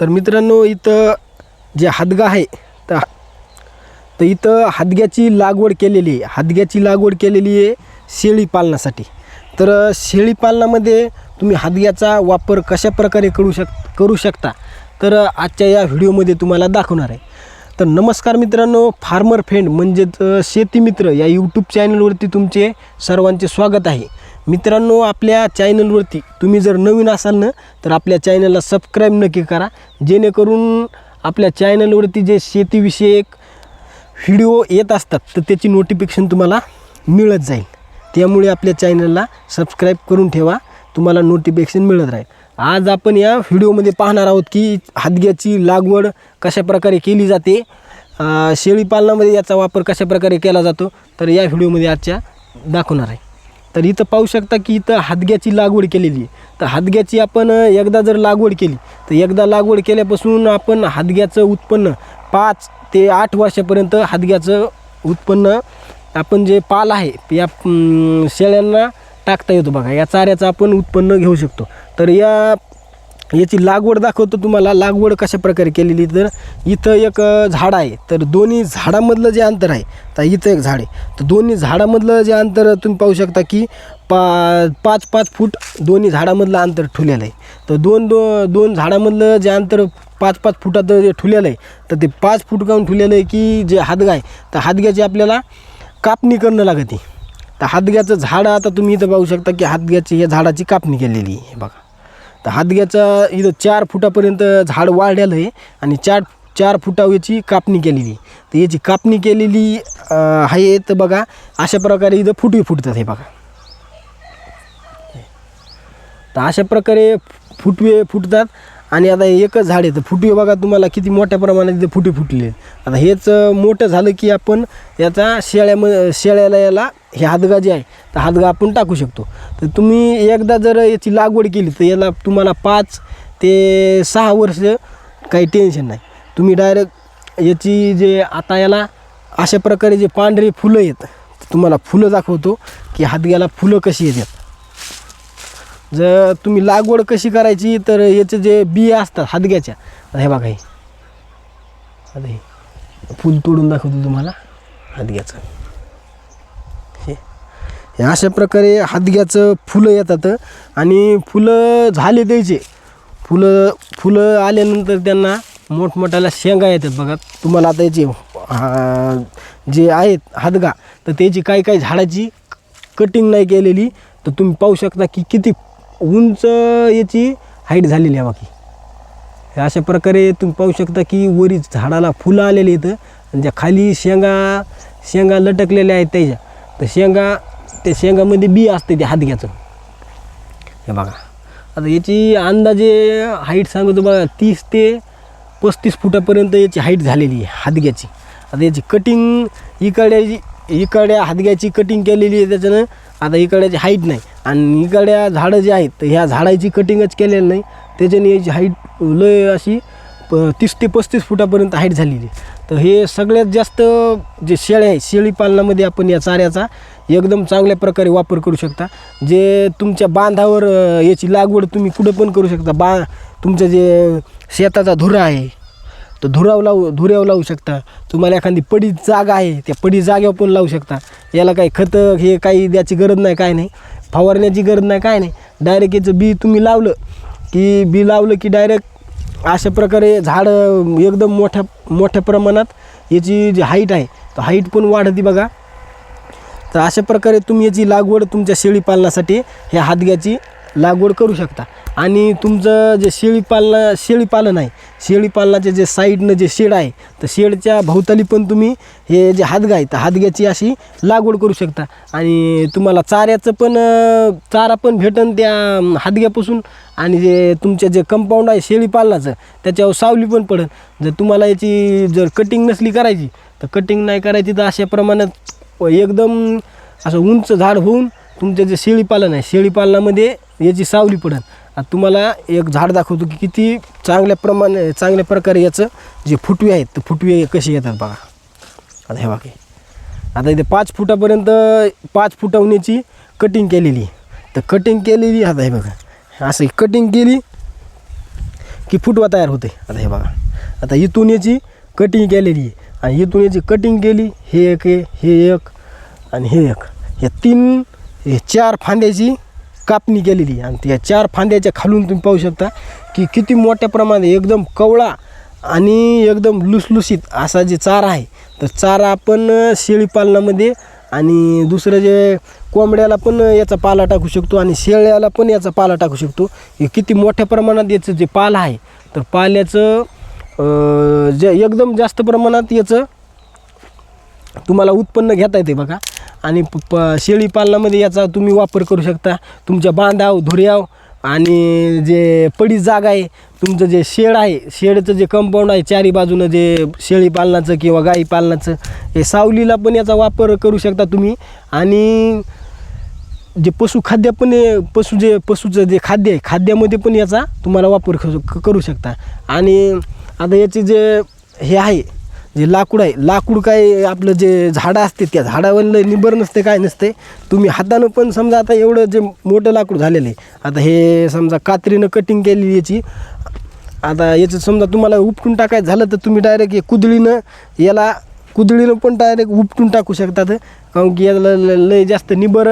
तर मित्रांनो इथं जे हादगा आहे तर तर इथं हादग्याची लागवड केलेली आहे. हादग्याची लागवड केलेली आहे शेळी पालनासाठी. तर शेळी पालनामध्ये तुम्ही हादग्याचा वापर कशा प्रकारे करू शक करू शकता? तर आजच्या या व्हिडिओमध्ये तुम्हाला दाखवणार आहे. तर नमस्कार मित्रांनो फार्मर फ्रेंड म्हणजेच शेतीमित्र या यूट्यूब चॅनलवरती तुमचे सर्वांचे स्वागत आहे. मित्रांनो आपल्या चॅनलवरती तुम्ही जर नवीन असाल ना तर आपल्या चॅनलला सबस्क्राईब नक्की करा. जेणेकरून आपल्या चॅनलवरती जे शेतीविषयक व्हिडिओ येत असतात तर त्याची नोटिफिकेशन तुम्हाला मिळत जाईल. त्यामुळे आपल्या चॅनलला सबस्क्राईब करून ठेवा. तुम्हाला नोटिफिकेशन मिळत राहील. आज आपण या व्हिडिओमध्ये पाहणार आहोत की हादग्याची लागवड कशा प्रकारे केली जाते शेळीपालनामध्ये याचा वापर कशा प्रकारे केला जातो तर या व्हिडिओमध्ये आजच्या दाखवणार आहे. तर इथं पाहू शकता की इथं हादग्याची लागवड केलेली आहे. तर हादग्याची आपण एकदा जर लागवड केली तर एकदा लागवड केल्यापासून आपण हादग्याचं उत्पन्न पाच ते आठ वर्षापर्यंत हादग्याचं उत्पन्न आपण जे पाल आहे या शेळ्यांना टाकता येतो बघा. या चाऱ्याचं आपण उत्पन्न घेऊ शकतो. तर या याची लागवड दाखवतो तुम्हाला. लागवड कशा प्रकारे केलेली तर इथं एक झाड आहे. तर दोन्ही झाडामधलं जे अंतर आहे तर इथं एक झाड आहे. तर दोन्ही झाडामधलं जे अंतर तुम्ही पाहू शकता की पा पाच पाच फूट दोन्ही झाडामधलं अंतर ठुलेलं आहे. तर दोन दो दोन झाडामधलं जे अंतर पाच पाच फुटात जे ठुलेलं आहे तर ते पाच फूट काऊन ठुलेलं आहे की जे हादगा आहे तर हादग्याची आपल्याला कापणी करणं लागते. तर हादग्याचं झाड आता तुम्ही इथं पाहू शकता की हादग्याची या झाडाची कापणी केलेली आहे. बघा. तर हादग्याचा इथं चार फुटापर्यंत झाड वाढलेलं आहे आणि चार चार फुटावर याची कापणी केलेली तर याची कापणी केलेली आहे तर बघा अशा प्रकारे इथं फुटवी फुटतात हे बघा. तर अशा प्रकारे फुटवे फुटतात. आणि आता एकच झाड आहे तर फुटी बघा तुम्हाला किती मोठ्या प्रमाणात इथे फुटे फुटले आहेत. आता हेच मोठं झालं की आपण याचा शेळ्याम शेळ्याला याला हे हादगा जे आहे तर हादगा आपण टाकू शकतो. तर तुम्ही एकदा जर याची लागवड केली तर याला तुम्हाला पाच ते सहा वर्ष काही टेन्शन नाही. तुम्ही डायरेक्ट याची जे आता याला अशा प्रकारे जे पांढरे फुलं येत तुम्हाला फुलं दाखवतो की हादग्याला फुलं कशी येतात. जर तुम्ही लागवड कशी करायची तर याचे जे बिया असतात हादग्याच्या हे बघा हे. आता हे. फुल तोडून दाखवतो तुम्हाला हादग्याचं. हे. हे अशा प्रकारे हादग्याचं फुलं येतात आणि फुलं झाले द्यायचे. फुलं फुलं आल्यानंतर त्यांना मोठमोठ्याला शेंगा येतात बघा. तुम्हाला आता याचे हा, जे आहेत हादगा तर त्याची काही काही झाडाची कटिंग नाही केलेली तर तुम्ही पाहू शकता की किती उंच याची हाईट झालेली आहे बाकी. अशा प्रकारे तुम्ही पाहू शकता की वरी झाडाला फुलं आलेली आहेत आणि ज्या खाली शेंगा शेंगा लटकलेल्या आहेत त्याच्या. तर शेंगा त्या शेंगामध्ये बी असते त्या हादग्याचं हे बघा. आता याची अंदाजे हाईट सांगतो बघा तीस ते पस्तीस फुटापर्यंत याची हाईट झालेली आहे हातग्याची आता याची कटिंग इकडे इकड्या हातग्याची कटिंग केलेली आहे त्याच्यानं आता इकड्याची हाईट नाही. आणि इकड्या झाडं जे आहेत तर ह्या झाडाची कटिंगच केलेलं नाही. त्याच्याने याची हाईट लय अशी प तीस ते पस्तीस फुटापर्यंत हाईट झालेली आहे. तर हे सगळ्यात जास्त जे शेळ्या आहे शेळी पालनामध्ये आपण या चाऱ्याचा एकदम चांगल्या प्रकारे वापर करू शकता. जे तुमच्या बांधावर याची लागवड तुम्ही कुठं पण करू शकता. बा तुमचं जे शेताचा धुरा आहे तर धुराव लावू धुऱ्यावर लावू शकता. तुम्हाला एखादी पडी जागा आहे त्या पडी जागेवर पण लावू शकता. याला काही खतं हे काही द्यायची गरज नाही काय नाही. फवारण्याची गरज नाही काय नाही. डायरेक्ट याचं बी तुम्ही लावलं की बी लावलं की डायरेक्ट अशा प्रकारे झाडं एकदम मोठ्या मोठ्या प्रमाणात याची जी हाईट आहे तर हाईट पण वाढते बघा. तर अशा प्रकारे तुम्ही याची लागवड तुमच्या शेळी पालनासाठी ह्या हादग्याची लागवड करू शकता. आणि तुमचं जे शेळी शेळीपालन शेळी पालन आहे शेळी पालनाचे जे साईडनं जे शेड आहे तर शेडच्या भोवताली पण तुम्ही हे जे हातगा आहे तर हादग्याची अशी लागवड करू शकता. आणि तुम्हाला चाऱ्याचं पण चारा पण भेटन त्या हातग्यापासून. हादग्यापासून आणि जे तुमचे जे कंपाऊंड आहे शेळी पालनाचं त्याच्यावर सावली पण पडेल जर तुम्हाला याची जर कटिंग नसली करायची तर कटिंग नाही करायची तर अशा प्रमाणात एकदम असं उंच झाड होऊन तुमचं जे शेळीपालन आहे शेळीपालनामध्ये याची सावली पडेल आता तुम्हाला एक झाड दाखवतो की किती चांगल्या प्रमाणे चांगल्या प्रकारे याचं जे फुटवे आहेत तर फुटवे कसे येतात बघा. आता हे बाकी. आता इथे पाच फुटापर्यंत पाच फुटावण्याची कटिंग केलेली. आहे तर कटिंग केलेली आता हे बघा. असं कटिंग केली की फुटवा तयार होते आता हे बघा. आता इथून याची कटिंग केलेली. आहे आणि इथून याची कटिंग केली हे एक हे एक आणि हे एक. हे तीन हे चार फांद्याची कापणी केलेली आणि या चार फांद्याच्या खालून तुम्ही पाहू शकता की किती मोठ्या प्रमाणात एकदम कवळा आणि एकदम लुसलुसीत असा जे चारा आहे. तर चारा आपण शेळीपालनामध्ये आणि दुसरं जे कोंबड्याला पण याचा पाला टाकू शकतो आणि शेळ्याला पण याचा पाला टाकू शकतो. हे किती मोठ्या प्रमाणात याचं जे पाला आहे तर पाल्याचं जे एकदम जास्त प्रमाणात याचं तुम्हाला उत्पन्न घेता येते बघा. आणि प प शेळीपालनामध्ये याचा तुम्ही वापर करू शकता. तुमच्या बांधाव धुऱ्याव आणि जे पडी जागा आहे तुमचं जे शेड आहे शेडचं जे कंपाऊंड आहे चारी बाजूनं जे शेळी पालनाचं किंवा गाई पालनाचं हे सावलीला पण याचा वापर करू शकता तुम्ही. आणि जे पशुखाद्य पण पशु जे पशुचं जे खाद्य आहे खाद्यामध्ये पण याचा तुम्हाला वापर करू करू शकता. आणि आता याचे जे हे आहे जे लाकूड आहे लाकूड काय आपलं जे झाडं असते त्या झाडावरलं निबर नसते काय नसते तुम्ही हातानं पण समजा आता एवढं जे मोठं लाकूड झालेलं आहे आता हे समजा कात्रीनं कटिंग केलेली याची आता याचं समजा तुम्हाला उपटून टाकायचं झालं तर तुम्ही डायरेक्ट कुदळीनं याला कुदळीनं पण डायरेक्ट उपटून टाकू शकतात कारण की याला ल- लय जास्त निबर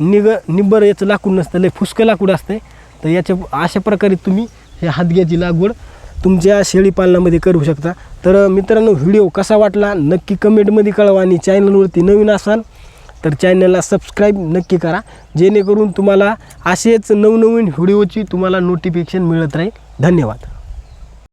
निग निबर याचं लाकूड नसतं लय फुसकं लाकूड असतं तर याच्या अशा प्रकारे तुम्ही हे हातग्याची लागवड तुमच्या शेळीपालनामध्ये करू शकता. तर मित्रांनो व्हिडिओ कसा वाटला? नक्की कमेंटमध्ये कळवा आणि चॅनलवरती नवीन असाल तर चॅनलला सबस्क्राईब नक्की करा. जेणेकरून तुम्हाला असेच नवनवीन व्हिडिओची तुम्हाला नोटिफिकेशन मिळत राहील. धन्यवाद.